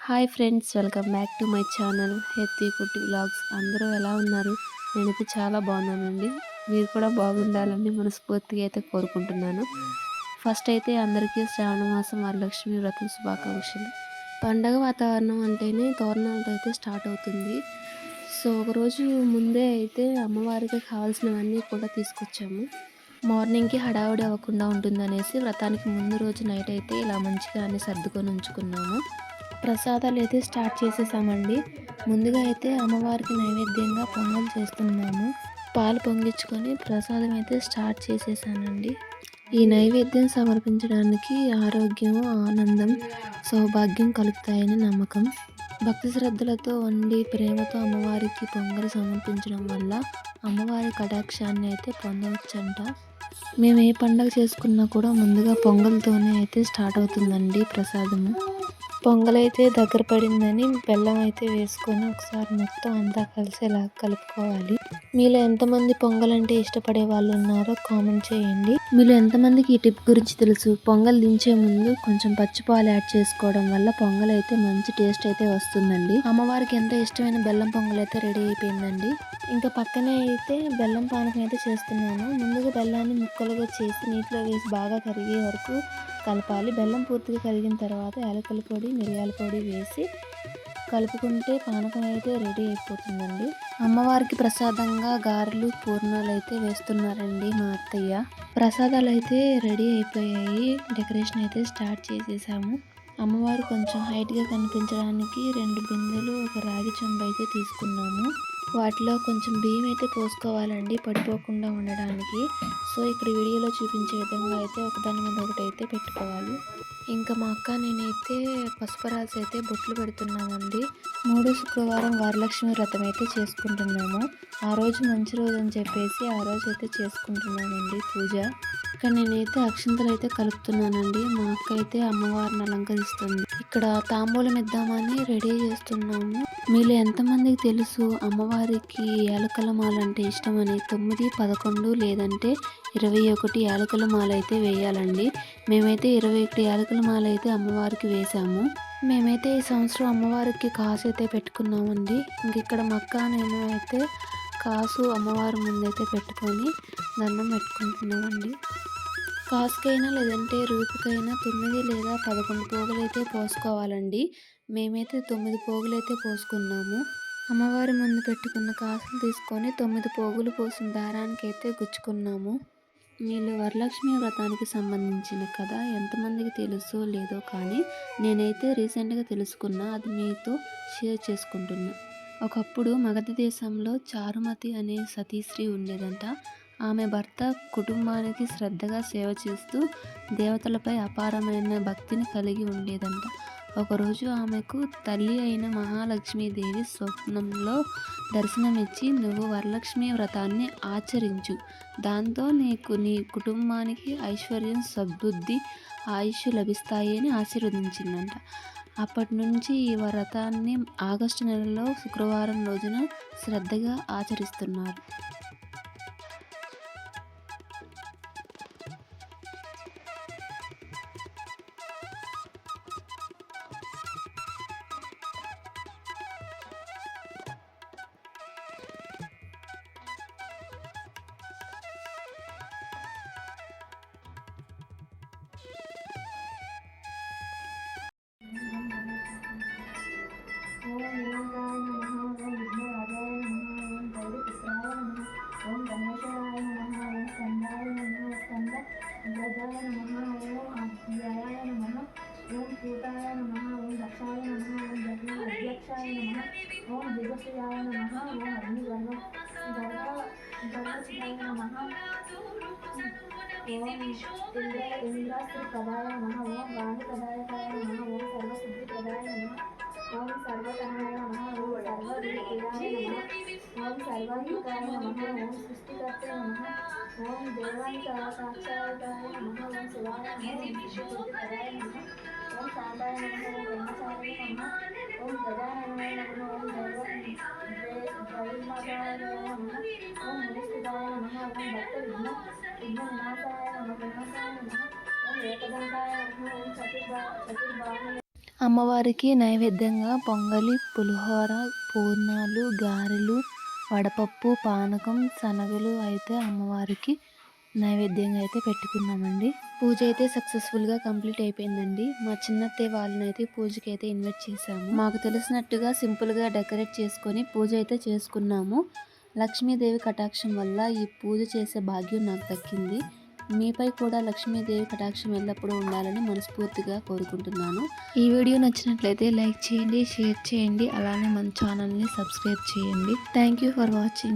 Hi friends welcome back to my channel Hetti Kutti vlogs. అందరూ ఎలా ఉన్నారు? నేనైతే చాలా బాగున్నానండి. మీరు కూడా బాగుండాలని మనస్ఫూర్తిగా అయితే కోరుకుంటున్నాను. ఫస్ట్ అయితే అందరికీ శ్రావణ మాసం వరలక్ష్మి వ్రతం శుభాకాంక్షలు. పండగ వాతావరణం అంటేనే తోరణాలతో అయితే స్టార్ట్ అవుతుంది. సో ఒకరోజు ముందే అయితే అమ్మవారికి కావాల్సినవన్నీ కూడా తీసుకొచ్చాము. మార్నింగ్కి హడావుడి అవ్వకుండా ఉంటుందనేసి వ్రతానికి ముందు రోజు నైట్ అయితే ఇలా మంచిగా అన్ని సర్దుకొని ఉంచుకున్నాము. ప్రసాదాలు అయితే స్టార్ట్ చేసేసామండి. ముందుగా అయితే అమ్మవారికి నైవేద్యంగా పొంగల్ చేస్తున్నాము. పాలు పొంగించుకొని ప్రసాదం అయితే స్టార్ట్ చేసేసానండి. ఈ నైవేద్యం సమర్పించడానికి ఆరోగ్యం ఆనందం సౌభాగ్యం కలుగుతాయని నమ్మకం. భక్తి శ్రద్ధలతో వండి ప్రేమతో అమ్మవారికి పొంగలు సమర్పించడం వల్ల అమ్మవారి కటాక్షాన్ని అయితే పొందవచ్చంట. మేము ఏ పండగ చేసుకున్నా కూడా ముందుగా పొంగల్తోనే అయితే స్టార్ట్ అవుతుందండి ప్రసాదము. పొంగలైతే దగ్గర పడిందని బెల్లం అయితే వేసుకొని ఒకసారి మొత్తం అంతా కలిసేలా కలుపుకోవాలి. మీలో ఎంతమంది పొంగల్ అంటే ఇష్టపడే వాళ్ళు ఉన్నారో కామెంట్ చేయండి. మీలో ఎంతమందికి ఈ టిప్ గురించి తెలుసు? పొంగల్ దించే ముందు కొంచెం పచ్చిపాలు యాడ్ చేసుకోవడం వల్ల పొంగల్ అయితే మంచి టేస్ట్ అయితే వస్తుందండి. అమ్మవారికి ఎంతో ఇష్టమైన బెల్లం పొంగల్ అయితే రెడీ అయిపోయిందండి. ఇంకా పక్కనే అయితే బెల్లం పానకం అయితే చేస్తున్నాను. ముందుగా బెల్లాన్ని ముక్కలుగా చేసి నీటిలో వేసి బాగా కరిగే వరకు కలపాలి. బెల్లం పూర్తిగా కరిగిన తర్వాత యాలకల పొడి మిరియాల పొడి వేసి కలుపుకుంటే పానకం అయితే రెడీ అయిపోతుందండి. అమ్మవారికి ప్రసాదంగా గారెలు పూర్ణాలు అయితే వేస్తున్నారండి మా అత్తయ్య. ప్రసాదాలు అయితే రెడీ అయిపోయాయి. డెకరేషన్ అయితే స్టార్ట్ చేసేసాము. అమ్మవారు కొంచెం హైట్గా కనిపించడానికి రెండు బిందెలు ఒక రాగి చెంబు అయితే తీసుకున్నాము. వాటిలో కొంచెం బియ్యం అయితే పోసుకోవాలండి పడిపోకుండా ఉండడానికి. సో ఇక్కడ వీడియోలో చూపించే విధంగా అయితే ఒకదాని మీద ఒకటి అయితే పెట్టుకోవాలి. ఇంకా మా అక్క నేనైతే పసుపరాజు అయితే బొట్లు పెడుతున్నామండి. మూడో శుక్రవారం వరలక్ష్మి వ్రతం అయితే చేసుకుంటున్నాము. ఆ రోజు మంచి రోజు అని చెప్పేసి ఆ రోజు అయితే చేసుకుంటున్నానండి పూజ. ఇక్కడ నేనైతే అక్షంతలు అయితే కలుపుతున్నానండి. మా అక్క అయితే అమ్మవారిని అలంకరిస్తుంది. ఇక్కడ తాంబూలం ఇద్దామని రెడీ చేస్తున్నాము. మీలో ఎంతమందికి తెలుసు అమ్మవారికి యాలకల మాల అంటే ఇష్టమని తొమ్మిది పదకొండు లేదంటే ఇరవై ఒకటి యాలకల మాల అయితే వేయాలండి. మేమైతే ఇరవై ఒకటి యాలకల మాల అయితే అమ్మవారికి వేసాము మేమైతే ఈ సంవత్సరం అమ్మవారికి కాసు అయితే పెట్టుకున్నామండి. ఇంక ఇక్కడ మక్క నేను అయితే కాసు అమ్మవారి ముందైతే పెట్టుకొని దండం పెట్టుకుంటున్నామండి. కాసుకైనా లేదంటే రూపుకైనా తొమ్మిది లేదా పదకొండు పోగులు అయితే పోసుకోవాలండి. మేమైతే తొమ్మిది పోగులైతే పోసుకున్నాము. అమ్మవారి ముందు పెట్టుకున్న కాసులు తీసుకొని తొమ్మిది పోగులు పోసిన దారానికి అయితే గుచ్చుకున్నాము. వీళ్ళు వరలక్ష్మి వ్రతానికి సంబంధించిన కథ ఎంతమందికి తెలుసో లేదో కానీ నేనైతే రీసెంట్గా తెలుసుకున్నా అది మీతో షేర్ చేసుకుంటున్నా. ఒకప్పుడు మగధ దేశంలో చారుమతి అనే సతీశ్రీ ఉండేదంట. ఆమె భర్త కుటుంబానికి శ్రద్ధగా సేవ చేస్తూ దేవతలపై అపారమైన భక్తిని కలిగి ఉండేదంట. ఒకరోజు ఆమెకు తల్లి అయిన మహాలక్ష్మీదేవి స్వప్నంలో దర్శనమిచ్చి నువ్వు వరలక్ష్మి వ్రతాన్ని ఆచరించు. దాంతో నీకు నీ కుటుంబానికి ఐశ్వర్యం సద్బుద్ధి ఆయుష్ లభిస్తాయి అని ఆశీర్వదించిందంట. అప్పటి నుంచి ఈ వ్రతాన్ని ఆగస్టు నెలలో శుక్రవారం రోజున శ్రద్ధగా ఆచరిస్తున్నారు. ఓం దిగశ్రియాయ నమ ఓం అగ్నిగర్వ గర్వ గర్వశివాయ నమ ఓం ఇంద్ర ఇంద్రాస్త్రి పదాయ నమ ఓం వాణి నమ ఓం సర్వసిద్ధి పదాయ నమ ఓం సర్వతనాయ నమ ఓం సర్వరీతియాయ నమ ఓం సర్వాధికాయ నమ ఓం సృష్టికర్త నమ ఓం నమ ఓం నమ ఓం నమ ఓం నమ ఓం బ్రహ్మచారి నమ ఓం గజాననాయ నమ ఓం ద్రవిమాతాయ నమ ఓం మునిస్థితాయ నమ ఓం భక్త విఘ్న విఘ్న వినాశాయ నమ వినాశాయ నమ ఓం ఏకదంతాయ నమ ఓం చతుర్బా చతుర్బాహుయ అమ్మవారికి నైవేద్యంగా పొంగలి పులిహోర పూర్ణాలు గారెలు వడపప్పు పానకం శనగలు అయితే అమ్మవారికి నైవేద్యంగా అయితే పెట్టుకున్నామండి. పూజ అయితే సక్సెస్ఫుల్గా కంప్లీట్ అయిపోయిందండి. మా చిన్నత్తయ్య వాళ్ళని అయితే పూజకి అయితే ఇన్వైట్ చేశాము. మాకు తెలిసినట్టుగా సింపుల్గా డెకరేట్ చేసుకొని పూజ అయితే చేసుకున్నాము. లక్ష్మీదేవి కటాక్షం వల్ల ఈ పూజ చేసే భాగ్యం నాకు దక్కింది. మీపై కూడా లక్ష్మీదేవి కటాక్షం ఎల్లప్పుడూ ఉండాలని మనస్ఫూర్తిగా కోరుకుంటున్నాను. ఈ వీడియో నచ్చినట్లయితే లైక్ చేయండి షేర్ చేయండి అలానే మన ఛానల్ని సబ్స్క్రైబ్ చేయండి. Thank you for watching